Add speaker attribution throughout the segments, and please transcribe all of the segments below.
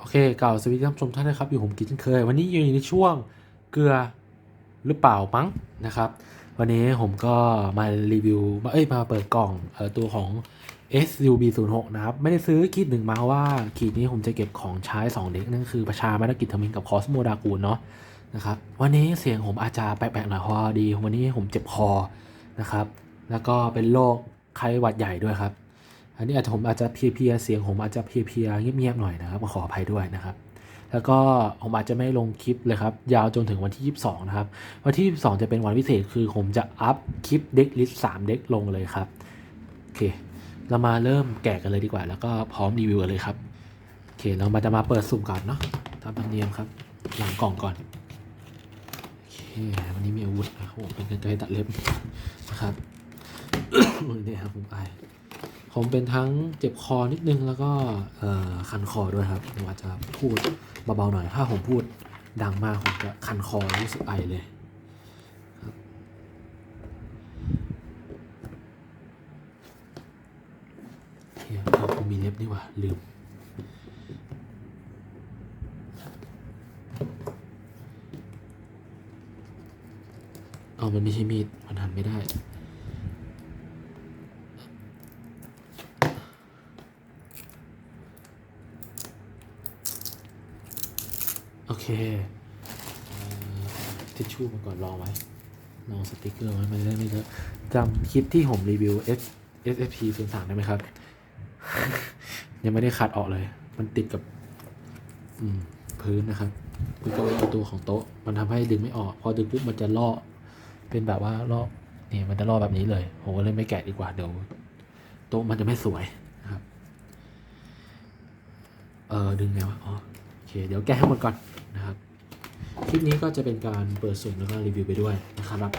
Speaker 1: โอเคกล่าวสวัสดีท่านผู้ชมท่านนะครับ อยู่ผมกิจเช่นเคย วันนี้อยู่ในช่วงเกลือหรือเปล่ามั้งนะครับ วันนี้ผมก็มารีวิวมาเอ้ยมาเปิดกล่องออตัวของ SUB 0 6นะครับ ไม่ได้ซื้อขีดหนึ่งมาว่าขีดนี้ผมจะเก็บของใช้ 2 เด็กนั่นคือประชามาตกิจทมินกับคอสโมดากูลเนาะนะครับวันนี้เสียงผมอาจจะแปลกๆหน่อยพราะว่าดี วันนี้ผมเจ็บคอนะครับ แล้วก็เป็นโรคไข้หวัดใหญ่ด้วยครับ อันนี้อาจจะผมอาจจะเพียๆเสียงผมอาจจะเพียๆเงียบๆหน่อยนะครับขออภัยด้วยนะครับ แล้วก็ผมอาจจะไม่ลงคลิปเลยครับ ยาวจนถึงวันที่ 22 นะครับ วันที่ 22 จะเป็นวันพิเศษคือผมจะอัพคลิปเด็กลิสต์3เด็กลงเลยครับโอเค เรามาเริ่มแกะกันเลยดีกว่า แล้วก็พร้อมรีวิวกันเลยครับโอเค เรามาจะมาเปิดสุ่มก่อนเนาะตามธรรมเนียมครับ หลังกล่องก่อนโอเควันนี้มีอาวุธนะครับผมเป็นกรรไกรตัดเล็บนะครับเนี่ยครับผมไอาย ผมเป็นทั้งเจ็บคอนิดนึงแล้วก็คันคอด้วยครับผมอาจจะพูดเบาๆหน่อย ถ้าผมพูดดังมากผมจะคันคอรู้สึกไอเลยครับเอาผมมีเล็บนี่ว่าลืม เอามันไม่ใช่มีด มันหันไม่ได้ โอเคเอ่อทิชชู่มาก่อนรองไว้ลองสติกเกอร์ไว้มันได้ไม่เยอะจำคลิปที่ผมรีวิว S S F P 0 3ได้ไหมครับ ยังไม่ได้คัดออกเลย มันติดกับ อืมพื้นนะครับพื้นเก็ประตูของโต๊ะ มันทำให้ดึงไม่ออก พอดึงปุ๊บมันจะล่อเป็นแบบว่าล่อนี่มันจะล่อแบบนี้เลยผมก็เลยไม่แกะดีกว่าเดี๋ยวโต๊ะมันจะไม่สวยนะครับ เออดึงไงวะอ๋อโอเค เดี๋ยวแก้ให้หมดก่อน นะครับ คลิปนี้ก็จะเป็นการเปิดสุ่มแล้วก็รีวิวไปด้วยนะครับ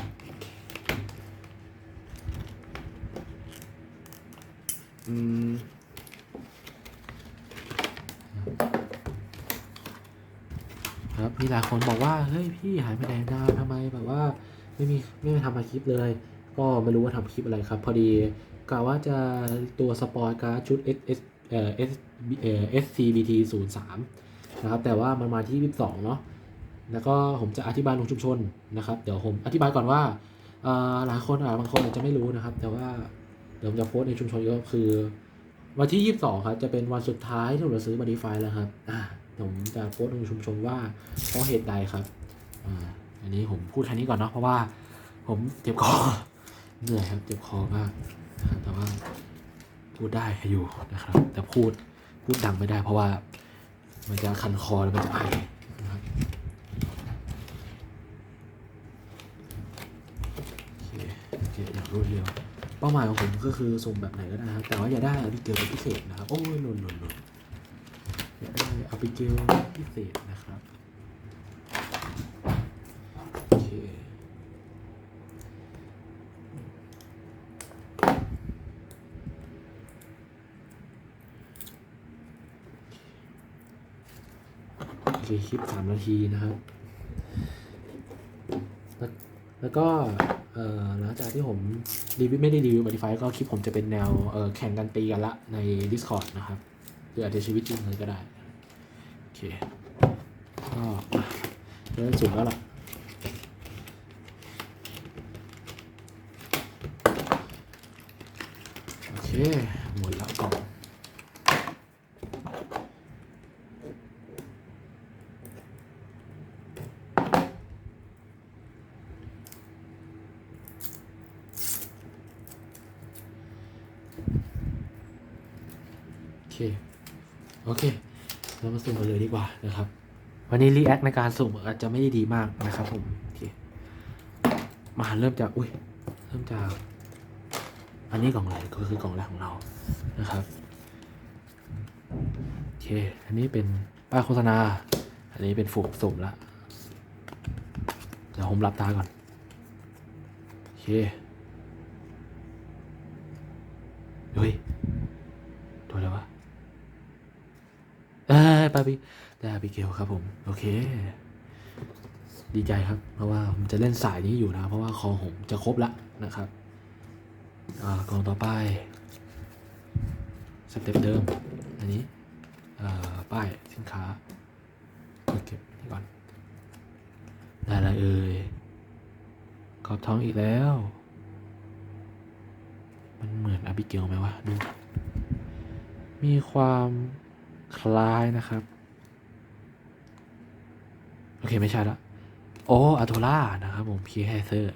Speaker 1: อืมครับมีหลายคนบอกว่าเฮ้ยพี่หายไปไหนนานทำไมแบบว่าไม่มีไม่มาทำมาคลิปเลย ก็ไม่รู้ว่าทำคลิปอะไรครับ พอดีกะว่าจะตัวสปอยการ์ดชุด S S เอ่อ S เอ่อ SCBT 0 3 นะครับ แต่ว่ามันมาที่ 22 เนาะแล้วก็ผมจะอธิบายลงชุมชนนะครับ เดี๋ยวผมอธิบายก่อนว่าหลายคนอาจบางคนอาจจะไม่รู้นะครับ แต่ว่าเดี๋ยวผมจะโพสในชุมชนก็คือ วันที่ 22 ครับ จะเป็นวันสุดท้ายที่เราซื้อ Modify แล้วครับอ่าผมจะโพสต์ลงชุมชนว่าเพราะเหตุใดครับอ่าอันนี้ผมพูดแค่นี้ก่อนเนาะเพราะว่า ผมเจ็บคอเหนื่อยครับเจ็บคอมากแต่ว่าพูดได้อยู่นะครับ แต่พูดพูดดังไม่ได้เพราะว่า มันจะคันคอแล้วมันจะไอนะครับโอเคโอเคอย่างรวดเร็วเป้าหมายของผมก็คือส่งแบบไหนก็ได้ครับ แต่ว่าอย่าได้อาบิเกลพิเศษนะครับ โอ้ยหล่นหล่นหล่นอย่าได้อบิเกลพิเศษนะครับ โอเค โอเคค ลิปสามนาทีนะครับ แล้วแล้วก็เอ่อหลังจากที่ผมรีวิวไม่ได้รีวิว Modify ก็คลิปผมจะเป็นแนวเอ่อแข่งกันตีกันละใน Discord นะครับ หรืออาจจะชีวิตจริงเลยก็ได้ โอเค ก็เริ่มสุดแล้วล่ะโอเค หมดแล้วกล่อง โอเค โอเค เรามาสุ่มกันเลยดีกว่านะครับ วั นนี้รีแอคในการสุ่มอาจจะไม่ได้ดีมากนะครับผมโอเคมาเริ่มจากอุ้ยเริ่มจาก อันนี้กล่องอะไรก็คือกล่องแรกของเรานะครับโอเคอันนี้เป็นป้ายโฆษณา อันนี้เป็นฝูกสุ่มละเดี๋ยวผมรับตาก่อนโอเค เฮ้ย ตัวอะไรวะ เอ้ย ปาบิดาบิเกลครับผม โอเค ดีใจครับ เพราะว่าผมจะเล่นสายนี้อยู่นะ เพราะว่าคอผมจะครบละนะครับ อ่ากองต่อไปสเต็ปเดิม อันนี้เอ่อป้ายสินค้าเก็บนี่ก่อน ได้อะเอ่ยกอบทองอีกแล้ว มันเหมือนอาบิเกลไหมวะ ดู มีความ คล้ายนะครับ โอเค ไม่ใช่ละโอ้อัโทล่านะครับผมพีแฮเซอร์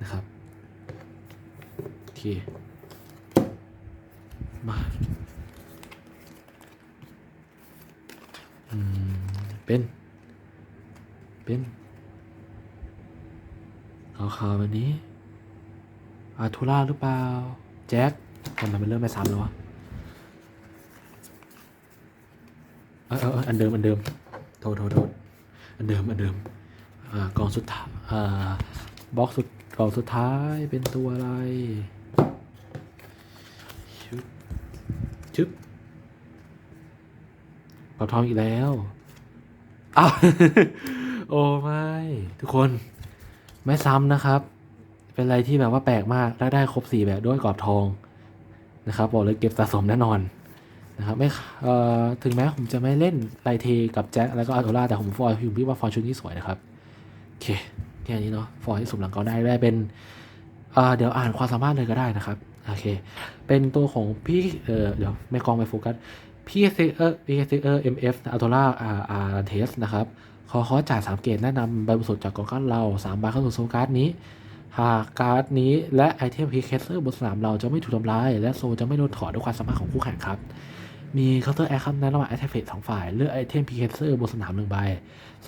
Speaker 1: นะครับโอเคมาอืม เป็น เป็นขาวๆแบบนี้อาทูล่าหรือเปล่า แจ็คทำไมมันเริ่มไม่ซ้ำแล้ววะ เออเอออันเดิมอันเดิมโทษโทษโทษอันเดิมอันเดิมอ่ากล่องสุดท้ายอ่าบล็อกสุดกล่องสุดท้ายเป็นตัวอะไรชึบชึบกรอบทองอีกแล้วอ้าวโอ้ไม่ทุกคนไม่ซ้ำนะครับ เป็นอะไรที่แบบว่าแปลกมากและได้ครบสี่แบบด้วยกรอบทองนะครับบอกเลยเก็บสะสมแน่นอน นะครับไม่เอ่อถึงแม้ผมจะไม่เล่นไลเทกับแจ็คแล้วก็อัลโทล่าแต่ผมฟอยผมพี่ว่าฟอยชุดนี้สวยนะครับ โอเคแค่นี้เนาะฟอยที่สุ่มหลังเกาได้ได้เป็นเอ่อเดี๋ยวอ่านความสามารถเลยก็ได้นะครับ โอเค เป็นตัวของพี่เอ่อเดี๋ยวไม่กองไปโฟกัสพี่เซเออร์พี่เซเออร์เอ็มเอฟอัลโทล่าอาร์อาร์เทสนะครับขอขอจ่ายสามเกตแนะนำใบบริสุทธิ์จากกองการเราสามใบเข้าสู่โซการ์ดนี้หากการ์ดนี้และไอเทมพีเคสเซอร์บนสนามเราจะไม่ถูกทำลาย และโซจะไม่โดนถอดด้วยความสามารถของคู่แข่งครับ มีเคาน์เตอร์แอคครับในระหว่างไอเทมเฟสสองฝ่าย เลือกไอเทมพีเคสเซอร์บนสนามหนึ่งใบ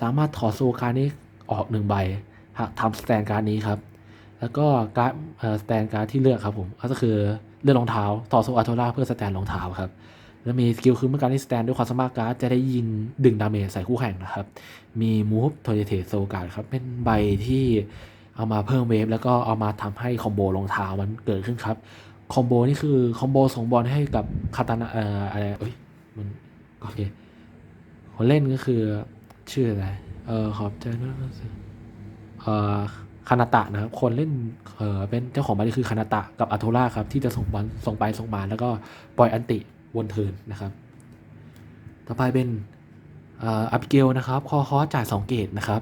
Speaker 1: สามารถถอดโซการนี้ออกหนึ่งใบหากทำสแตนการ์ดนี้ครับ แล้วก็การ์ดเอ่อสแตนการ์ดที่เลือกครับผม ก็คือเลือกรองเท้าถอโซอัลโทล่าเพื่อสแตนรองเท้าครับ แล้วมีสกิลคือเมื่อการที่สแตนด้วยความสามารถการ์ดจะได้ยิงดึงดาเมจใส่คู่แข่งนะครับ มีมูฟโทเ t โซการ์ดครับ เป็นใบที่เอามาเพิ่มเวฟแล้วก็เอามาทำให้คอมโบรองเท้ามันเกิดขึ้นครับ คอมโบนี่คือคอมโบส่งบอลให้กับคาตานะเอ่ออะไรเอ้ยมันโอเคคนเล่นก็คือชื่ออะไร เออขอบใจนะเอ่อคานาตะนะครับ คนเล่น เออเป็นเจ้าของบอลนี่คือคานาตะกับอัโทล่าครับ ที่จะส่งบอลส่งไปส่งมาแล้วก็ปล่อยอันติวนเทินนะครับ ต่อไปเป็นอัพเกลนะครับ คอคอจ่าย 2 เกตนะครับ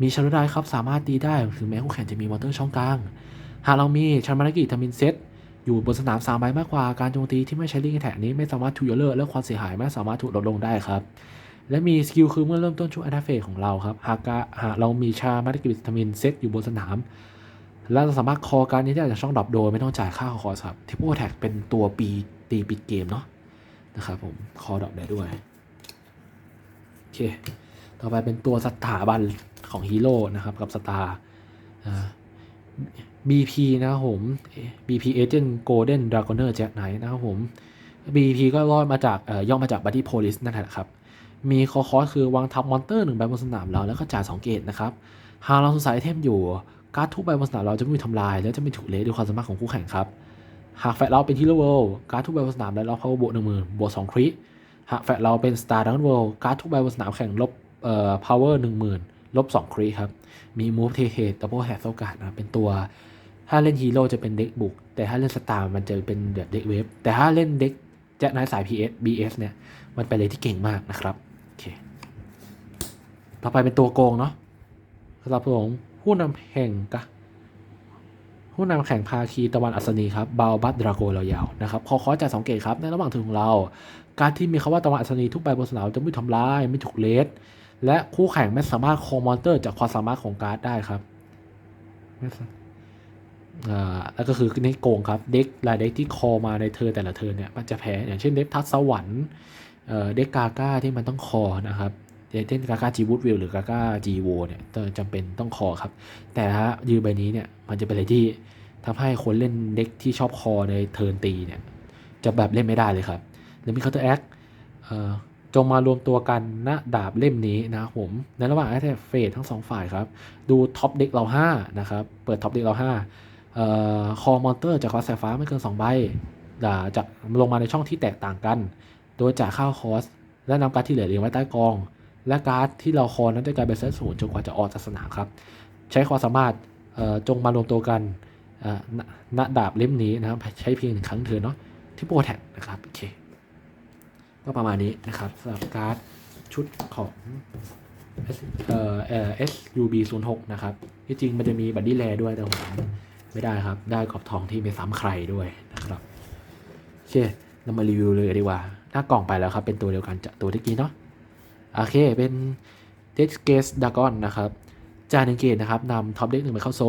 Speaker 1: มีชารุได้ครับ สามารถตีได้ ถึงแม้คู่แข่งจะมีมอเตอร์ช่องกลาง หากเรามีชันมานากิทามินเซต อยู่บนสนาม3ใบมากกว่าการโจมตีที่ไม่ใช้ลิงแท็กนี้ไม่สามารถถูกยเลิกและความเสียหายไม่สามารถถูกลดลงได้ครับ และมีสกิลคือเมื่อเริ่มต้นช่วงอันดับเฟสของเราครับหากหากเรามีชามานากิวิตามินเซตอยู่บนสนามและเราสามารถคอการนี้ได้จากช่องดรอปโดยไม่ต้องจ่ายค่าคอร์สครับทิปโปแท็กเป็นตัวปีตีปิดเกมเนาะนะครับผมคอดรอปได้ด้วยโอเคต่อไปเป็นตัวสถาบันของฮีโร่นะครับกับสตาร์อ่า BP นะครับผม BP Agent Golden Dragoner Jack Knight นะครับผม BP ก็รอดมาจากเอ่อย่อมาจาก Body Police นั่นแหละครับ มีคอคอสคือวางทับมอนเตอร์หนึ่งใบบนสนามเราแล้วก็จ่าย2เกตนะครับ หากเราสงสัยไอเทมอยู่การ์ดทุกใบบนสนามเราจะไม่มีทำลาย และจะไม่ถูกเลสด้วยความสามารถของคู่แข่งครับ หากแฟตเราเป็นฮีโร่เวิลด์การ์ดทุกใบบนสนามได้รับพาวเวอร์บวกหนึ่งหมื่นบวกสองคริหากแฟตเราเป็นสตาร์ดังเวิลด์การ์ดทุกใบบนสนามแข่งลบเอ่อพาวเวอร์หนึ่งหมื่น ลบสองคริครับ มีมูฟเทเทดับเบิลแฮตโอกาสนะเป็นตัว ถ้าเล่นฮีโร่จะเป็นเด็กบุก แต่ถ้าเล่นสตาร์มันจะเป็นแบบเด็กเวฟ แต่ถ้าเล่นเด็กแจ็คนายสาย PS BS เนี่ย มันเป็นเลยที่เก่งมากนะครับ โอเค ต่อไปเป็นตัวโกงเนาะสำหรับผมผู้นำแห่งกะผู้นำแข่งภาคีตะวันอัศนีครับบาลบัตดราโกเรายาวนะครับขอขอจ่ายสองเกตครับในระหว่างถึงของเรา การที่มีคำว่าตะวันอัศนีทุกใบบนสนามจะไม่ทำลายไม่ถูกเลส และคู่แข่งไม่สามารถคอมอนเตอร์จากความสามารถของการ์ดได้ครับอ่าแล้วก็คือนี่โกงครับ เด็กรายเด็กที่คอมาในเธอแต่ละเธอเนี่ยมันจะแพ้ อย่างเช่นเด็กทัศสวรรค์เด็กกาก้าที่มันต้องคอนะครับอย่างเช่นกาก้าจีวูดวิลหรือกาก้าจีโวเนี่ยจำเป็นต้องคอครับ แต่ถ้ายืมใบนี้เนี่ยมันจะเป็นอะไรที่ทำให้คนเล่นเด็กที่ชอบคอในเทิร์นตีเนี่ยจะแบบเล่นไม่ได้เลยครับหรือมี counter act เอ่อ จงมารวมตัวกันณดาบเล่มนี้นะครับผม ในระหว่างแอตเฟสทั้งสองฝ่ายครับ ดูท็อปเด็กเรา 5 นะครับ เปิดท็อปเด็กเรา5เอ่อคอมอนเตอร์จากคลาสสายฟ้าไม่เกิน 2 ใบด่าจากลงมาในช่องที่แตกต่างกัน โดยจ่ายค่าคอส และนำการดที่เหลือเรียงไว้ใต้กอง และการ์ดที่เราคอนั้นจะกลายเป็นเซตศูนย์จนกว่าจะออกจากสนามครับ ใช้ความสามารถจงมารวมตัวกันณดาบเล่มนี้นะครับ ใช้เพียงหนึ่งครั้งเถอเนาะที่โปรแท็กนะครับโอเค ก็ประมาณนี้นะครับสำหรับการ์ดชุดของเอ่อเอ่อ SUB 0 6นะครับ ที่จริงมันจะมีบัดดี้แลด้วยแต่ผมไม่ได้ครับ ได้กรอบทองที่ไม่ซ้ำใครด้วยนะครับโอเคเรามารีวิวเลยดีกว่าหน้ากล่องไปแล้วครับ เป็นตัวเดียวกันจะตัวที่กี้เนาะโอเค เป็น d e a d g a z e Dragon นะครับจานหนึ่งเกตนะครับนำท็อปเด็กหนึ่งไปเข้าโซ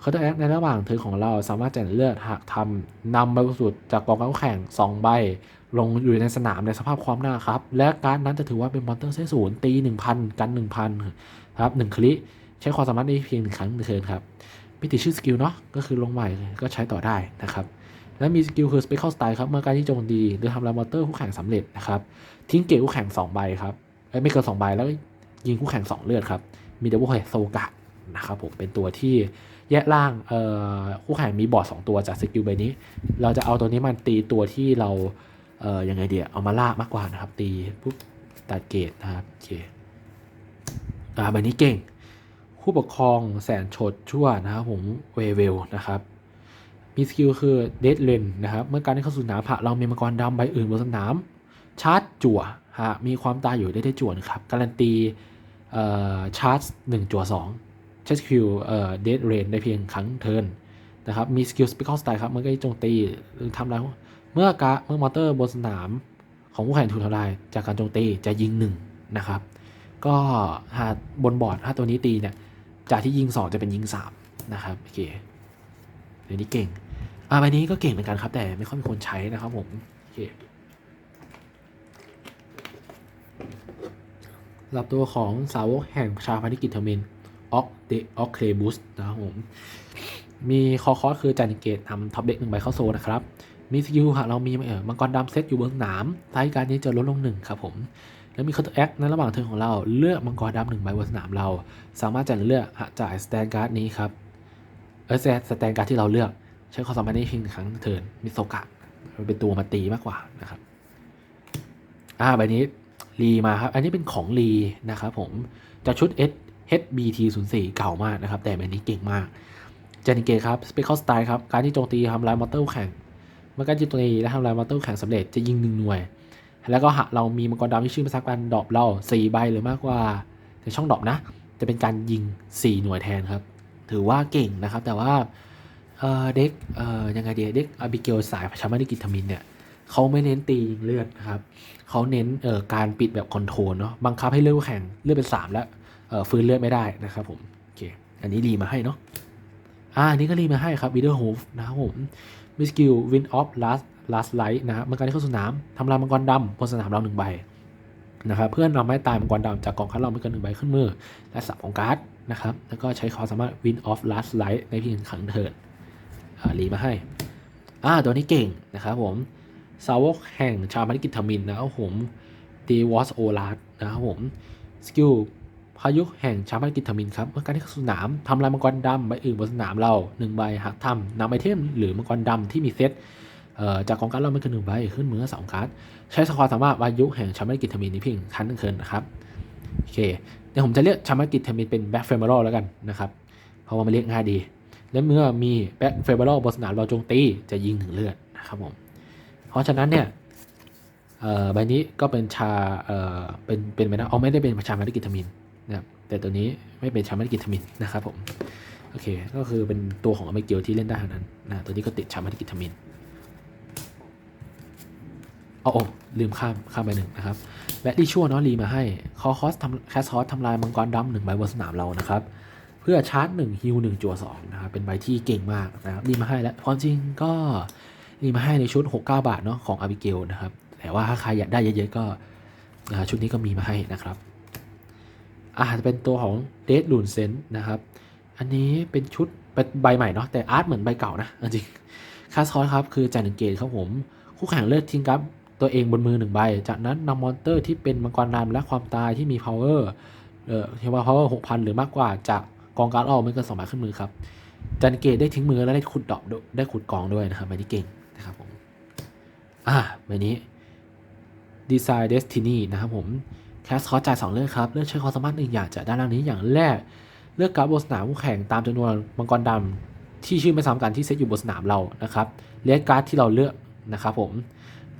Speaker 1: เขาจะแอคในระหว่างเทิร์นของเราสามารถจ่ายเลือดหากทำนำใบบสุทธิ์จากกองการแข่ง 2 ใบ ลงอยู่ในสนามในสภาพความหน้าครับ และการนั้นจะถือว่าเป็นมอนเตอร์เซศูนย์ตี1,000กัน1,000ครับ1คลิใช้ความสามารถได้เพียงหนึ่งครั้งเทินครับไม่ติชื่อสกิลเนาะก็คือลงใหม่ก็ใช้ต่อได้นะครับและมีสกิลคือ Special Style ครับเมื่อการที่โจมตีหรือทำลายมอนเตอร์คู่แข่งสำเร็จนะครับทิ้งเกตคู่แข่ง 2 ใบครับไม่เกิน2ใบแล้วยิงคู่แข่ง 2 เลือดครับ มีเดับเบิลเฮดโซกะนะครับผมเป็นตัวที่แยกล่างเอ่อคู่แข่งมีบอร์ด 2 ตัวจากสกิลใบนี้ เราจะเอาตัวนี้มันตีตัวที่เรา เอ่อยังไงเดียเอามาล่ามากกว่านะครับ ตีปุ๊บตัดเกตนะครับโอเคอ่าใบนี้เก่ง ผู้ปกครองแสนชดชั่วนะครับผมเวเวลนะครับมีสกิลคือเดดเลนนะครับ เมื่อการได้เข้าสู่สนามผะเรามีมังกรดำใบอื่นบนสนาม ชาร์จจั่วหากมีความตายอยู่ได้ได้จั่วนะครับ การันตีเอ่อชาร์จหนึ่งจั่วสองใช้สกิลเอ่อเดดเรนได้เพียงครั้งเทิร์นนะครับ มีสกิลสเปคอลสไตล์ครับเมื่อการโจมตีหรือทำลาย เมื่อกะเมื่อมอเตอร์บนสนามของผู้แข่งถูกทำลายจากการโจมตีจะยิงหนึ่งนะครับ ก็หากบนบอร์ดถ้าตัวนี้ตีเนี่ยจากที่ยิงสองจะเป็นยิงสามนะครับโอเคเดี๋ยวนี้เก่งอ่าใบนี้ก็เก่งเหมือนกันครับ แต่ไม่ค่อยมีคนใช้นะครับผมโอเคสำหรับตัวของสาวกแห่งชาพานิกิจเทอร์มินออกเดออกเคลบูสนะครับผม มีคอคอสคือจานิเกตทำท็อปเด็กหนึ่งใบเข้าโซนนะครับ มีสกิลหากเรามีเออมังกรดำเซตอยู่บนสนามท้ายการนี้จะลดลงหนึ่งครับผมแล้วมีคอร์แอคในระหว่างเทิร์นของเราเลือกมังกรดำหนึ่งใบบนสนามเรา สามารถจ่ายเลือกจ่ายสแตนการ์ดนี้ครับเออสแตนการ์ดที่เราเลือก ใช้ความสามารถได้เพียงครั้งเทิร์นมิโซกะเป็นตัวมาตีมากกว่านะครับอ่าใบนี้รีมาครับ อันนี้เป็นของรีนะครับผมจากชุด S HBT 0 4 เก่ามากนะครับ แต่ใบนี้เก่งมากเจนิเกครับ Special Style ครับ การที่โจมตีทำลายมอเตอร์แข่ง เมื่อการโจมตีและทำลายมอเตอร์แข่งสำเร็จจะยิงหนึ่งหน่วย แล้วก็หากเรามีมังกรดำที่ชื่อภาษาการดอปเรา4ใบหรือมากกว่าในช่องดอปนะ จะเป็นการยิง 4 หน่วยแทนครับ ถือว่าเก่งนะครับ แต่ว่าเด็กยังไงเดียเด็กอาบิเกลสายชามาดิกิทามินเนี่ยเขาไม่เน้นตีเลือดนะครับเขาเน้นการปิดแบบคอนโทรลเนาะบังคับให้เลือดแข่งเลือดเป็น 3 แล้วฟื้นเลือดไม่ได้นะครับผมโอเคอันนี้รีมาให้เนาะอ่าอันนี้ก็รีมาให้ครับวิดเดอร์โฮฟนะครับผม มิสกิลวินออฟลัสลัสไลท์นะครับเมื่อการที่เข้าสนามทำลายมังกรดำบนสนามเราหนึ่งใบนะครับเพื่อนนำไม้ตายมังกรดำจากกองคัดเราไม่เกินหนึ่งใบขึ้นมือ และสับของการ์ดนะครับแล้วก็ใช้ความสามารถ Win of Last Light ในเพียงครั้งเทิร์นอ่ารีมาให้ อ่า ตัวนี้เก่งนะครับผมสาวกแห่งชาวมาริกิทามินนะครับผมดีวอสโอลาร์นะครับผม สกิล พายุแห่งชาวมาริกิทมินครับเมื่อการที่เข้าสนามทำลายมังกรดำใบอื่นบนสนามเราหนึ่งใบหากทำนำไอเทมหรือมังกรดำที่มีเซตจากกองการดเราไม่เกินหนึ่งใบขึ้นมือสองการ์ดใช้สความสามารถวายุแห่งชาวมาริกิทมินในเพียงครั้งหนึ่งเทิร์นนะครับโอเคเดี๋ยวผมจะเรียกชามากิเทมินเป็นแบ็กเฟเบอร์แล้วกันนะครับเพราะว่ามันเรียกง่ายดี และเมื่อมีแบ็กเฟเบอร์บนสนามเราโจมตีจะยิงถึงเลือดนะครับผมเพราะฉะนั้นเนี่ยใบนี้ก็เป็นชาเอ่อเป็นเป็นไปนะเอาไม่ได้เป็นชามากิเทมินนะครับ แต่ตัวนี้ไม่เป็นชามากิจเทมินนะครับผมโอเคก็คือเป็นตัวของอเมเกียวที่เล่นได้เท่านั้นนะตัวนี้ก็ติดชามากิจเทมินเอาโอ้ลืมข้ามข้ามไปหนึ่งนะครับ และรีชั่วเนาะรีมาให้คอคอสทำแคสคอสทำลายมังกรดำหนึ่งใบบนสนามเรานะครับ เพื่อชาร์จหนึ่งฮิวหนึ่งจัวสองนะครับเป็นใบที่เก่งมากนะครับรีมาให้แล้วความจริงก็รีมาให้ในชุด 69 บาทเนาะของอาบิเกลนะครับ แต่ว่าถ้าใครอยากได้เยอะๆก็ชุดนี้ก็มีมาให้นะครับ อาจจะเป็นตัวของเดดลูนเซนนะครับ อันนี้เป็นชุดเป็นใบใหม่เนาะแต่อาร์ตเหมือนใบเก่านะจริงคาสคอสครับคือจ่ายหนึ่งเกตครับผม คู่แข่งเลือกทิ้งครับตัวเองบนมือหนึ่งใบ จากนั้นนำมอนเตอร์ที่เป็นมังกรดำและความตายที่มี power เอ่อเรียกว่า power 6,000หรือมากกว่าจากกองการ์ดออกไม่เกินสองใบขึ้นมือครับจันเกตได้ทิ้งมือและได้ขุดดอกได้ขุดกองด้วยนะครับใบนี้เก่งนะครับผมอ่าใบนี้ Design Destiny นะครับผม แคสคอจ่ายสองเลือกครับ เลือกใช้ความสามารถหนึ่งอย่างจากด้านล่างนี้อย่างแรก เลือกการ์ดบนสนามคู่แข่งตามจำนวนมังกรดำที่ชื่อไม่ซ้ำกันที่เซตอยู่บนสนามเรานะครับเลือกการ์ดที่เราเลือกนะครับผม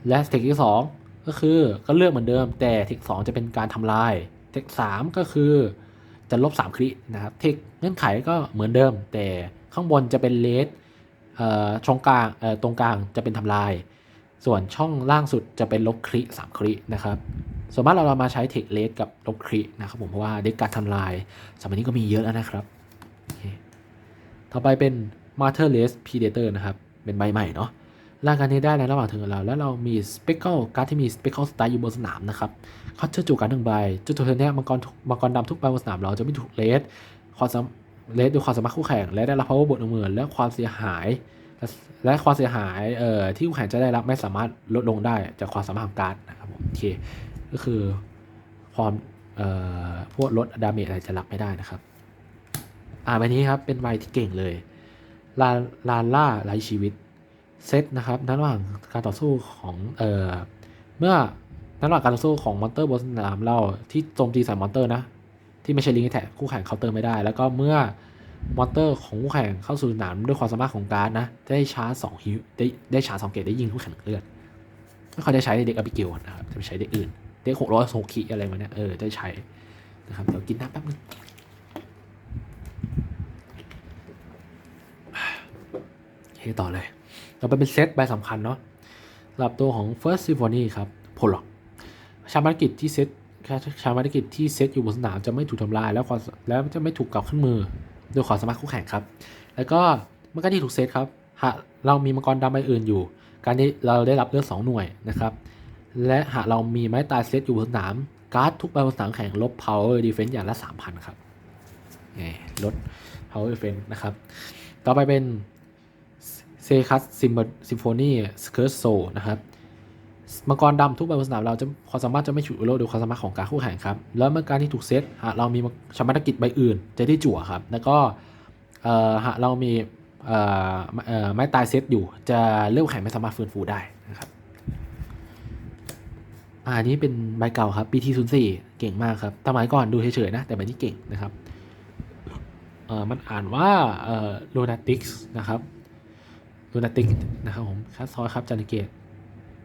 Speaker 1: และเต็กที่สองก็คือก็เลือกเหมือนเดิม แต่เทคสจะเป็นการทำลาย เทคสก็คือจะลบ 3 คลินะครับ เทคเงื่อนไขก็เหมือนเดิม แต่ข้างบนจะเป็นเลสเอ่อช่องกลางเอ่อตรงกลางจะเป็นทำลาย ส่วนช่องล่างสุดจะเป็นลบคลิ3คลินะครับ ส่วนมากเราเรามาใช้เทคเลสกับลบคลินะครับผมเพราะว่าเด็กการทำลายสมัยนี้ก็มีเยอะแล้วนะครับ ต่อไปเป็น Martyrless Predator นะครับ เป็นใบใหม่เนาะร่างการนี้ได้ในระหว่างถึงเรา แล้วเรามี Speckle การ์ดที่มี Speckle Style อยู่บนสนามนะครับเขาเชื่อจูการหนึ่งใบจุดตัวเทนเนี้ยมังกรมังกรดำทุกใบบนสนามเราจะไม่ถูกเลสความสามเลสด้วยความสามารถคู่แข่งและได้รับ power บทหนึ่งหมื่นและความเสียหายและและความเสียหายเอ่อที่คู่แข่งจะได้รับไม่สามารถลดลงได้จากความสามารถของการ์ดนะครับผมโอเค ก็คือความเอ่อพวกลดดาเมจอะไรจะรับไม่ได้นะครับ อ่าใบนี้ครับเป็นใบที่เก่งเลยลาลาล่าไร้ชีวิตเซตนะครับนระหว่างการต่อสู้ของเอ่อเมื่อนระหว่างการต่อสู้ของมอนเตอร์บนสนามเราที่โจมตีใส่มอนเตอร์นะ ที่ไม่ใช่ลิงก์แท็กคู่แข่งเคาน์เตอร์ไม่ได้ แล้วก็เมื่อมอนเตอร์ของคู่แข่งเข้าสู่สนามด้วยความสามารถของการ์ดนะได้ชาร์จสองฮิวได้ได้ชาร์จสองเกตได้ยิงคู่แข่งเลือดไม่ค่อยได้ใช้ในเด็กอบิเกลนะครับจะไปใช้เด็กอื่น เด็กหกร้อยโซคิอะไรมาเนี่ยเออได้ใช้นะครับเดี๋ยวกินน้ำแป๊บนึงโอเคต่อเลยต่อไปเป็นเซตใบสำคัญเนาะสำหรับตัวของ First Symphony ครับโพล o กชาภารกิจที่เซตชาภารกิจที่เซตอยู่บนสนามจะไม่ถูกทำลาย แล้วความแล้วจะไม่ถูกกลับขึ้นมือโดยความสามารถคู่แข่งครับ แล้วก็เมื่อการที่ถูกเซตครับหากเรามีมังกรดำใบอื่นอยู่ การที่เราได้รับเลือด2หน่วยนะครับ และหากเรามีไม้ตายเซตอยู่บนสนาม การ์ดทุกใบบนสนามแข่งลบ power defense อย่างละ 3,000 ครับนี่ลด power defense นะครับ ต่อไปเป็นเซคัสซิมโฟนีสเคิร์สโซนะครับมังกรดำทุกใบบนสนามเราจะความสามารถจะไม่ฉุดโลกโดยความสามารถของการคู่แข่งครับ แล้วเมื่อการที่ถูกเซตหากเรามีชมารกิจใบอื่น จะได้จั่วครับ แล้วก็หากเรามีไม้ตายเซตอยู่จะเลือกแข่งไม่สามารถฟื้นฟูได้ อ่าอันนี้เป็นใบเก่าครับ BT 0 4 เก่งมากครับสมัยก่อนดูเฉยๆนะ แต่ใบนี้เก่งนะครับเอ่อมันอ่านว่าเอ่อ Lunatics นะครับลูนาติกนะครับผมคัสซอยครับจานเกต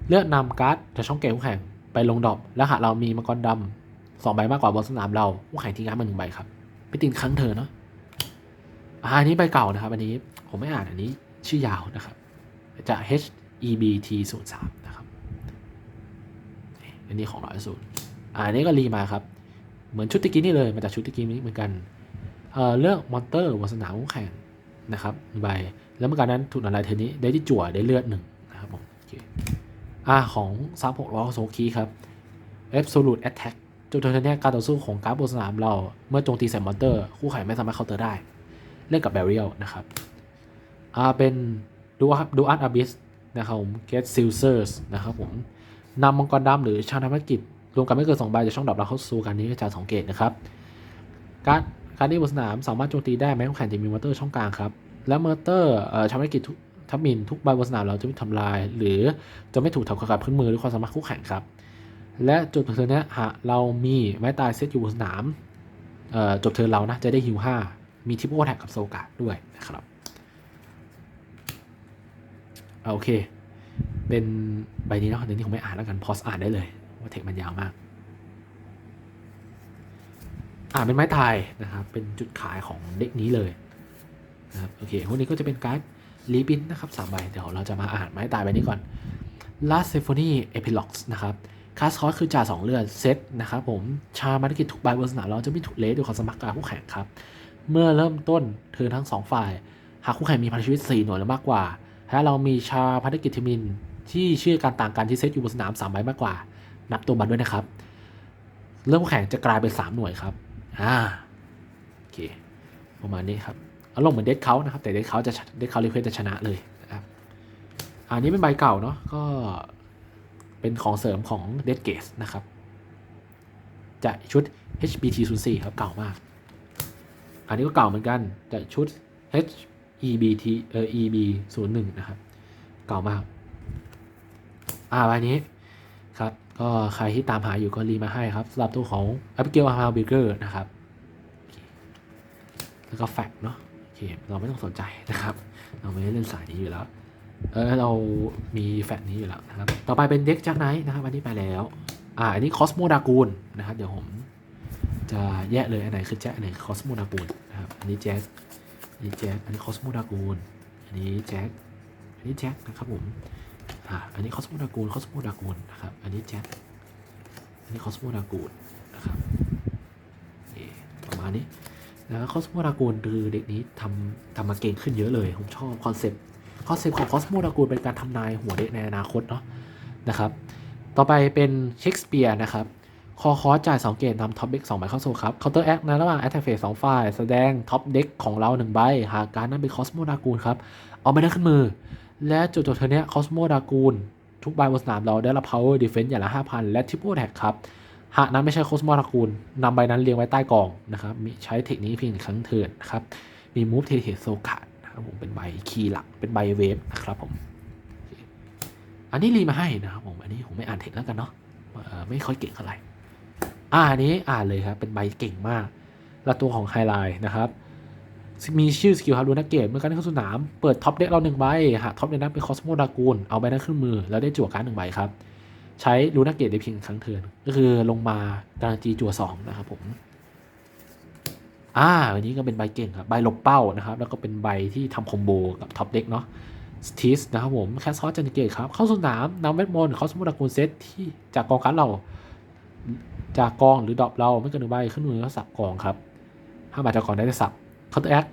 Speaker 1: เลือกนำการ์ดจากช่องเกมคู่แข่งไปลงดรอปแล้วหากเรามีมังกรดำสองใบมากกว่าบนสนามเราคู่แข่งทิ้งการ์ดมาหนึ่งใบครับไปตินครั้งเธอเนาะอ่าอันนี้ใบเก่านะครับ อันนี้ผมไม่อ่านอันนี้ชื่อยาวนะครับ จะ H E B T 0 3นะครับ อันนี้ของร้อยศูนย์อ่าอันนี้ก็รีมาครับ เหมือนชุดตะกี้นี่เลย มาจากชุดตะกี้นี้เหมือนกันเอ่อเลือกมอนเตอร์บนสนามคู่แข่งนะครับใบแล้วเมื่อการนั้นถูกอะไรเทนี้ได้ที่จั่วได้เลือดหนึ่งนะครับผมโอเคอ่าของซับหกล้อโซคีครับ Absolute Attack จุดเทอร์เนี้ยการต่อสู้ของการ์ดบนสนามเราเมื่อโจมตีใส่มอนเตอร์ คู่แข่งไม่สามารถเคาน์เตอร์ได้ เล่นกับแบเรียลนะครับอ่าเป็นดูครับดูอันอาบิสนะครับผม Get Silsers นะครับผม นำมังกรดำหรือชาวนามกิจรวมกันไม่เกิน2ใบจากช่องดับเราเข้าสู่การนี้จากสองเกตนะครับ การการนี้บนสนามสามารถโจมตีได้แม้คู่แข่งจะมีมอเตอร์ช่องกลางครับ และมอเตอร์ชาวธุรกิจทับมินทุกใบบนสนามเราจะไม่ทำลาย หรือจะไม่ถูกทำกลับขึ้นมือด้วยความสามารถคู่แข่งครับและจุดเทิร์นเนี้ยหากเรามีไม้ตายเซตอยู่บนสนามจบเทิร์นเรานะจะได้ฮิวห้ามีทิปโอแท็กกับโซกาด้วยนะครับ โอเค เป็นใบนี้เนาะเดี๋ยวนี้ผมไม่อ่านแล้วกันพอสอ่านได้เลยว่าเทคมันยาวมาก อ่านเป็นไม้ตายนะครับ เป็นจุดขายของเด็กนี้เลยนะครับโอเคพวกนี้ก็จะเป็นการ์ดรีบินนะครับสามใบเดี๋ยวเราจะมาอ่านไม้ตายใบนี้ก่อน Last Symphony Epilogues นะครับคาสคอสคือจ่าสองเลือดเซตนะครับผมชามาริกิจทุกใบบนสนามเราจะไม่ถูกเลสด้วยความสมัครการคู่แข่งครับ เมื่อเริ่มต้นเธอทั้งสองฝ่าย หากคู่แข่งมีพลังชีวิต 4 หน่วยหรือมากกว่า ถ้าเรามีชาภารกิจทิมิน ที่ชื่อการต่างกันที่เซตอยู่บนสนาม3ใบมากกว่า นับตัวมันด้วยนะครับ เริ่มแข่งจะกลายเป็น 3 หน่วยครับอ่าโอเคประมาณนี้ครับอารมณ์เหมือนเดดเขานะครับ แต่เดดเขาจะเดดเขารีเควสจะชนะเลยนะครับอันนี้เป็นใบเก่าเนาะก็เป็นของเสริมของเดดเกสนะครับจะชุด HBT 0 4ครับเก่ามาก อันนี้ก็เก่าเหมือนกันจะชุด HEBT เอ่อ EB 0 1นะครับ เก่ามาก อ่าใบนี้ครับ ก็ใครที่ตามหาอยู่ก็รีมาให้ครับสำหรับตัวของ Abigail h a r b i g e r นะครับ แล้วก็แฟกเนาะโอเคเราไม่ต้องสนใจนะครับ เราไม่ได้เล่นสายนี้อยู่แล้วเออเรามีแฟลตนี้อยู่แล้วนะครับ ต่อไปเป็นเด็กจากไนนะครับอันนี้ไปแล้ว อ่าอันนี้คอสโมดากูลนะครับ เดี๋ยวผมจะแยกเลยอันไหนคือแจ็คอันไหนคอสโมดากูลนะครับ อันนี้แจ็คอันนี้แจ็คอันนี้คอสโมดากูลอันนี้แจ็คอันนี้แจ็คนะครับผม อ่าอันนี้คอสโมดากูลคอสโมดากูลนะครับ อันนี้แจ็คอันนี้คอสโมดากูลนะครับนี่ประมาณนี้แล้วคอสโมดากูลคือเด็กนี้ทำทำมาเก่งขึ้นเยอะเลย ผมชอบคอนเซปต์คอนเซปต์ของคอสโมดากูลเป็นการทำนายหัวเด็กในอนาคตเนาะนะครับ ต่อไปเป็นเชคสเปียร์นะครับคอคอจ่าย2เกตนำท็อปเด็ก2ใบเข้าโซ่ครับเคาน์เตอร์แอคในระหว่างแอตแทกเฟสสองฝ่าย แสดงท็อปเด็กของเรา 1 ใบ หากการนั้นเป็นคอสโมดากูลครับ เอาไปได้ขึ้นมือ และจุดจบเทอร์เนี้ยคอสโมดากูลทุกใบบนสนามเราได้รับ power defense อย่างละ 5,000 และทิปโ e แท็กครับ หากนั้นไม่ใช่คอสโมดากูลนำใบนั้นเรียงไว้ใต้กองนะครับมีใช้เทคนิคเพียงครั้งเทินนะครับมีมูฟเทเทโซกาดนะครับผมเป็นใบคีย์หลักเป็นใบเวฟนะครับผม อันนี้รีมาให้นะครับผมอันนี้ผมไม่อ่านเทคแล้วกันเนาะไม่ค่อยเก่งเท่าไหร่อ่าอันนี้อ่านเลยครับเป็นใบเก่งมากและตัวของไฮไลท์นะครับ มีชื่อสกิลครับดูนักเกตเมื่อการเข้าสนาม เปิดท็อปเด็กเราหนึ่งใบหากท็อปเด็กนั้นเป็นคอสโมดากูลเอาใบนั้นขึ้นมือ แล้วได้จั่วการ์ดหนึ่งใบครับ ใช้ลูนักเกตได้เพียงครั้งเทินก็คือลงมาการันตีจั่วสองนะครับผมอ่าอันนี้ก็เป็นใบเก่งครับใบหลบเป้านะครับ แล้วก็เป็นใบที่ทำคอมโบกับท็อปเด็กเนาะสติสนะครับผมแคสซอสจันเกตครับ เข้าสนามนำเวทมนต์คอสโมดากูลเซตที่จากกองการเรา จากกองหรือดรอปเราไม่เกินหนึ่งใบขึ้นมือแล้วสับกองครับห้าใบจากกองได้สับ คาน์เตอร์แอค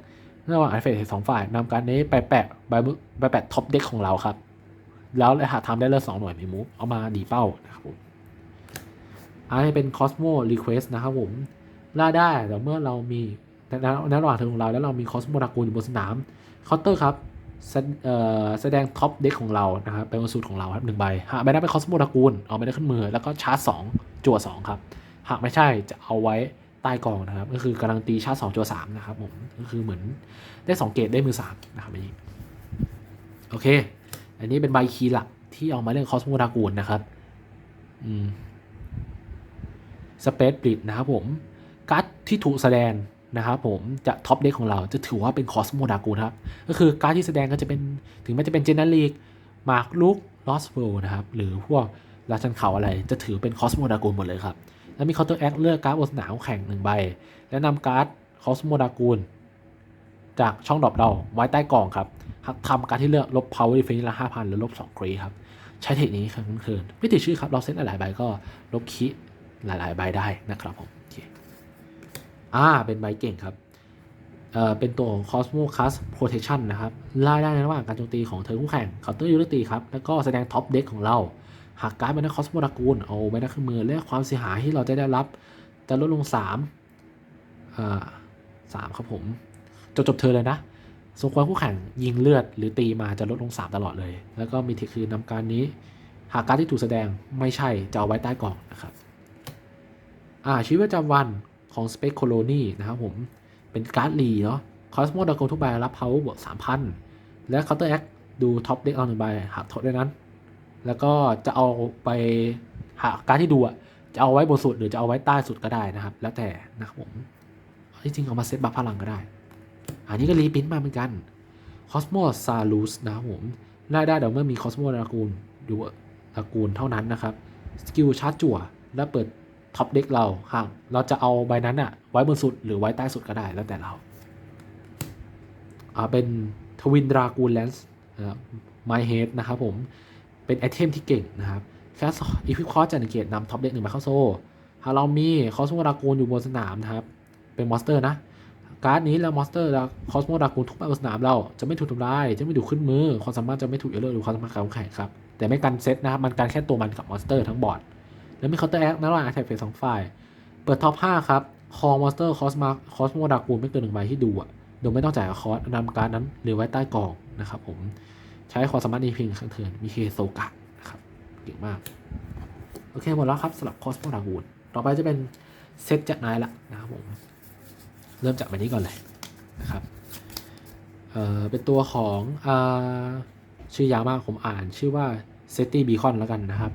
Speaker 1: ระหว่างไอเฟสสองฝ่ายนำการนี้ไปแปะบมือไปแปะท็อปเด็กของเราครับ แล้วหากทำได้เลือดสองหน่วยมีมูฟเอามาดีเป้านะครับผมอันนี้เป็น Cosmo Request นะครับผมล่าได้แต่เมื่อเรามีในในระหว่างเทิร์นของเราแล้วเรามี Cosmo ดากูลอยู่บนสนามเคาน์เตอร์ครับแสแสดงท็อปเด็กของเรานะครับเป็นวัสูตรของเราครับหนึ่งใบหากไม่ได้เป็น Cosmo ดากูลเอาไม่ได้ขึ้นมือ แล้วก็ชาร์จสองจั่วสองครับ หากไม่ใช่จะเอาไว้ ต้กองนะครับ ก็คือกำลังตีชาร์จสองจัวสามนะครับผมก็คือเหมือนได้สองเกตได้มือสามนะครับอันนี้โอเค อันนี้เป็นใบคีย์หลักที่เอามาเล่นคอสโมดากูลนะครับอืมสเปซบริดนะครับผมการ์ดที่ถูกแสดงนะครับผมจะท็อปเด็กของเราจะถือว่าเป็นคอสโมดากูลครับ ก็คือการ์ดที่แสดงก็จะเป็นถึงแม้จะเป็นเจเนรีกมาร์คลุกลอสเวิลนะครับ หรือพวกราชันเขาอะไรจะถือเป็นคอสโมดากูลหมดเลยครับ แล้วมี Counter Act เลือกการ์ดบนสนามแข่งหนึ่งใบ และนำการ์ดคอสโมดากูล จากช่องดรอปเราไว้ใต้กล่องครับหากทำการที่เลือกลบ power defense ละห้าพันหรือลบสองเกรครับ ใช้เทคนิคนี้ครั้งคืนไม่ติดชื่อครับ เราเซ็ตหลายใบก็ลบคิหลาย ๆ ใบได้นะครับผมอ่า เป็นใบเก่งครับ เอ่อ เป็นตัวของ Cosmo Cast Protection นะครับไล่ได้ในระหว่างการโจมตีของเธอคู่แข่งเคาน์เตอร์ยูนิตีครับ แล้วก็แสดงท็อปเด็กของเรา หากการ์ดเป็นนักคอสโมดากูลเอาไปนักขึ้นมือและความเสียหายที่เราจะได้รับ จะลดลง3อ่าสามครับผมจบจบเธอเลยนะสมควรคู่แข่งยิงเลือดหรือตีมาจะลดลง 3 ตลอดเลย แล้วก็มีทคคือนำการนี้ หากการที่ถูกแสดงไม่ใช่จะเอาไว้ใต้กล่องนะครับ อ่าชีวิตประจำวันของ Space Colony นะครับผม เป็นการ์ดลีเนาะคอสโมดากูลทุกใบรับ power บวก3,000 และ Counter Act ดูท็อปเด็กเอาหนึ่งใบหากทดด้วยนั้น แล้วก็จะเอาไปหาการที่ดูอะจะเอาไว้บนสุดหรือจะเอาไว้ใต้สุดก็ได้นะครับ แล้วแต่นะครับผมที่จริงเอามาเซตบัฟพลังก็ได้ อันนี้ก็รีพินมาเหมือนกัน Cosmo s a l u s นะครับผมได้ได้เดี๋ยวเมื่อมี Cosmo ตระกูลดูตระกูลเท่านั้นนะครับ สกิลชาร์จจั่ว แล้วเปิดท็อปเด็กเราหากเราจะเอาใบนั้นอะไว้บนสุดหรือไว้ใต้สุดก็ได้แล้วแต่เราอ่าเป็นทวินดรากูลแลนส์ไมเฮดนะครับผม เป็นไอเทมที่เก่งนะครับแคสอีพิคอสจันเกตนำท็อปเด็กหนึ่งมาเข้าโซ่หากเรามีคอสโมดากูลอยู่บนสนามนะครับ เป็นมอนสเตอร์นะ การ์ดนี้แล้วมอนสเตอร์แล้วคอสโมดากูลทุกใบบนสนามเราจะไม่ถูกทำลาย จะไม่ถูกขึ้นมือ ความสามารถจะไม่ถูกเอเลอร์หรือความสามารถการแข่งครับ แต่ไม่กันเซตนะครับ มันการแค่ตัวมันกับมอนสเตอร์ทั้งบอร์ด แล้วมีเคาน์เตอร์แอคระหว่างแอทแทกเฟสสองฝ่าย เปิดท็อป5ครับ คอมอนสเตอร์คอสมาคอสโมดากูลไม่เกินหนึ่งใบที่ดูอะโดยไม่ต้องจ่ายคอสนำการนั้นหรือไว้ใต้กองนะครับผม ใช้ความสามารถในเพียงครั้งเทิร์นมีเคโซกะนะครับเก่งมาก โอเคหมดแล้วครับสำหรับคอสโมดากูลต่อไปจะเป็นเซตจากนายละนะครับผมเริ่มจากใบนี้ก่อนเลยนะครับเอ่อเป็นตัวของอ่าชื่อยาวมากผมอ่านชื่อว่าเซตตี้บีคอนแล้วกันนะครับ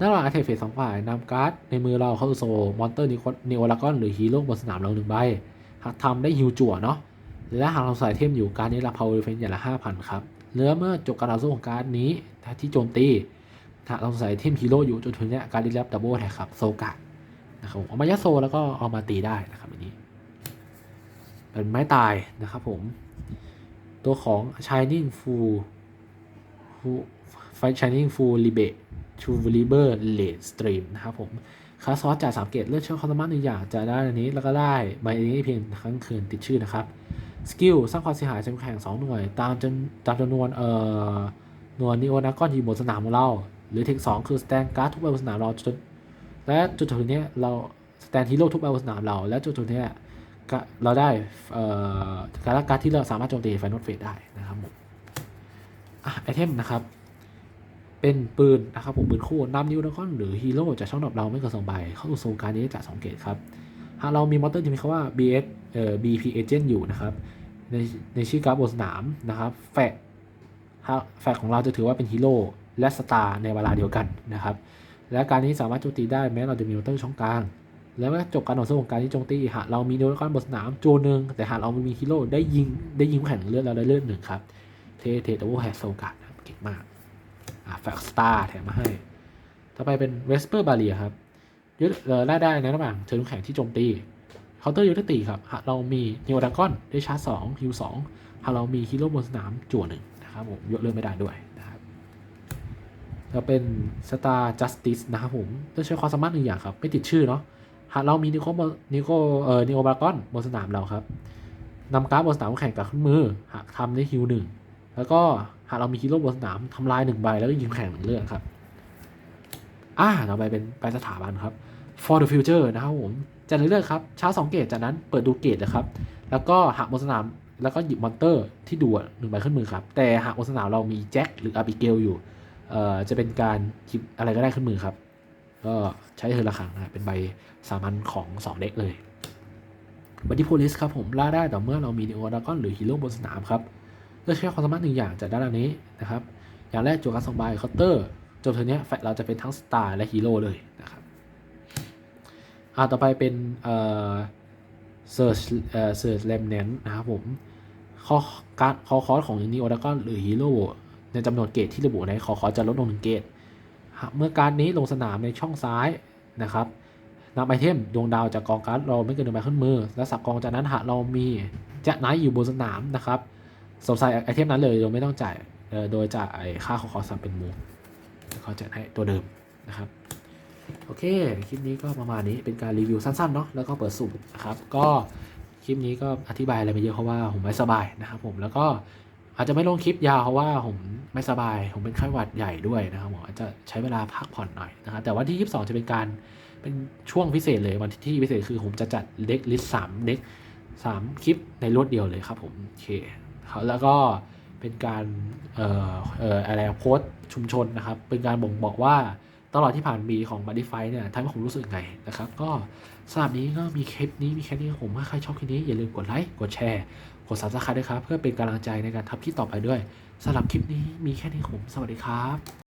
Speaker 1: ระหว่างอาเทเฟสสองฝ่ายนำการ์ดในมือเราเข้าโซมอนเตอร์นิโอลากอนหรือฮีโร่บนสนามเราหนึ่งใบ หากทำได้ฮิวจั่วเนาะและหากเราใส่เทมอยู่การนี้รับพาวเวอร์เฟนอย่างละห้าพันครับ เนื้อเมื่อจบการต่อสู้ของการดนี้ที่โจมตีถ้าเราใส่เทมฮีโร่อยู่จนถึงเนี้ยการดีรับดับเบิลแท็กครับโซกะนะครับผมเอามายัดโซแล้วก็เอามาตีได้นะครับอันนี้ เป็นไม้ตายนะครับผม ตัวของ Shining Full Fight Shining Full Libe True Liber Late Stream นะครับผมคาซอสจายสามเกตเลือกเชื่อคอร์สมาหนึ่งอย่างจะได้อันนี้แล้วก็ได้ใบนี้เพียงครั้งคืนติดชื่อนะครับ สกิลสร้างความเสียหายจำแข่งสองหน่วย ตามจนตามจำนวนเอ่อหน่วยนิโอนาก้อนอยู่บนสนามของเรา หรือเทคสองคือสแตนการ์ดทุกใบบนสนามเราจนและจุดถึงนี้เราสแตนฮีโร่ทุกใบบนสนามเรา และจุดถึงนี้เราได้เอ่อการละการดที่เราสามารถโจมตีไฟนอลเฟสได้นะครับผมไอเทมนะครับ เป็นปืนนะครับผมปืนคู่นำนิวนาก้อนหรือฮีโร่จากช่องดรอปเราไม่เกินสองใบเข้าสู่โซนการนี้จากสองเกตครับ หากเรามีมอเตอร์ที่มีคำว่า BS เอ่อ BP Agent อยู่นะครับ ในในชื่อกร์ดบนสนามนะครับแฟกแฟกของเราจะถือว่าเป็นฮีโร่และสตาร์ในเวลาเดียวกันนะครับ และการนี้สามารถโจมตีได้แม้เราจะมีมอเตอร์ช่องกลาง แล้วเมื่อจบการต่อสู้ของการที่โจมตีหากเรามีโดนก้อนบนสนามโจหนึ่งแต่หากเรามีฮีโร่ได้ยิงได้ยิงแข่งเลือดเราได้เลือดหนึ่งครับเทเทตโวแฮสโซกะเก่งมากอะแฟกสตาร์แถมมาให้ ต่อไปเป็นเวสเปอร์บาเลียครับ ยึดเอ่อได้ได้ในระหว่างเทิร์นแข่งที่โจมตีเคาน์เตอร์ยูทิตีครับหากเรามีนิวดังก้อนได้ชาร์จสองฮิวสองหากเรามีฮีโร่บนสนามจั่วหนึ่งนะครับผมยกเลิกไม่ได้ด้วยนะครับแล้วเป็น Star Justice นะครับผมต้องใช้ความสามารถหนึ่งอย่างครับ ไม่ติดชื่อเนาะหากเรามีนิโคบนิโคเอ่อนิโอบากอนบนสนามเราครับนำการ์ดบนสนามแข่งกับขึ้นมือ หากทำได้ฮิวหนึ่งแล้วก็หากเรามีฮีโร่บนสนามทำลายหนึ่งใบแล้วก็ยิงแข่งหนึ่งเลือดครับ อ่าต่อไปเป็นไปสถาบันครับ for the future นะครับผมจะเลือกครับชาร์จสองเกตจากนั้นเปิดดูเกตนะครับ แล้วก็หากบนสนามแล้วก็หยิบมอนเตอร์ที่ดูหนึ่งใบขึ้นมือครับ แต่หากบนสนามเรามีแจ็คหรืออาบิเกลอยู่เอ่อจะเป็นการหยิบอะไรก็ได้ขึ้นมือครับ ก็ใช้เธอละครั้งนะเป็นใบสามัญของ 2 เด็กเลยบัดดี้โพลิสครับผมล่าได้แต่เมื่อเรามีนิโอดากอนหรือฮีโร่บนสนามครับเลือกใช้ความสามารถหนึ่งอย่างจากด้านนี้นะครับ อย่างแรกจั่วการสองใบเคาน์เตอร์ จนเทอร์นี้แฟลเราจะเป็นทั้งสตาร์และฮีโร่เลยนะครับอ่าต่อไปเป็นเอ่อเซิร์ชเอ่อเซิร์ชแลมเนนนะครับผมข้อการคอคอสของนิโอดากอนหรือฮีโร่ในจำนวนเกตที่ระบุในคอคอสจะลดลงหนึ่งเกต เมื่อการนี้ลงสนามในช่องซ้ายนะครับนำไอเทมดวงดาวจากกองการ์ดเราไม่เกินหนึ่งใบขึ้นมือ และสับกองจากนั้นหากเรามีแจ็คไนท์อยู่บนสนามนะครับสวมใส่ไอเทมนั้นเลยโดยไม่ต้องจ่ายโดยจ่ายค่าของคอสเป็นมู เขาจะให้ตัวเดิมนะครับโอเค คลิปนี้ก็ประมาณนี้เป็นการรีวิวสั้นๆเนาะแล้วก็เปิดสุ่มนะครับ ก็คลิปนี้ก็อธิบายอะไรไปเยอะเพราะว่าผมไม่สบายนะครับ ผมแล้วก็อาจจะไม่ลงคลิปยาวเพราะว่าผมไม่สบาย ผมเป็นไข้หวัดใหญ่ด้วยนะครับผมอาจจะใช้เวลาพักผ่อนหน่อยนะครับแต่วันที่ 22 จะเป็นการเป็นช่วงพิเศษเลยวันที่พิเศษคือผมจะจัดเด็กลิสต์สามเด็กสามคลิปในรวดเดียวเลยครับผมโอเคแล้วก็ เป็นการเอ่อเอ่ออะไรโพสชุมชนนะครับ เป็นการบ่งบอกว่าตลอดที่ผ่านมีของบัตตี้ไฟเนี่ยท่านผมรู้สึกไงนะครับ ก็สำหรับนี้ก็มีคลิปนี้มีแค่นี้ผมถ้าใครชอบคลิปนี้อย่าลืมกดไลค์กดแชร์กดซับสไครต์ด้วยครับ เพื่อเป็นกำลังใจในการทำคลิปต่อไปด้วยสำหรับคลิปนี้มีแค่นี้ผมสวัสดีครับ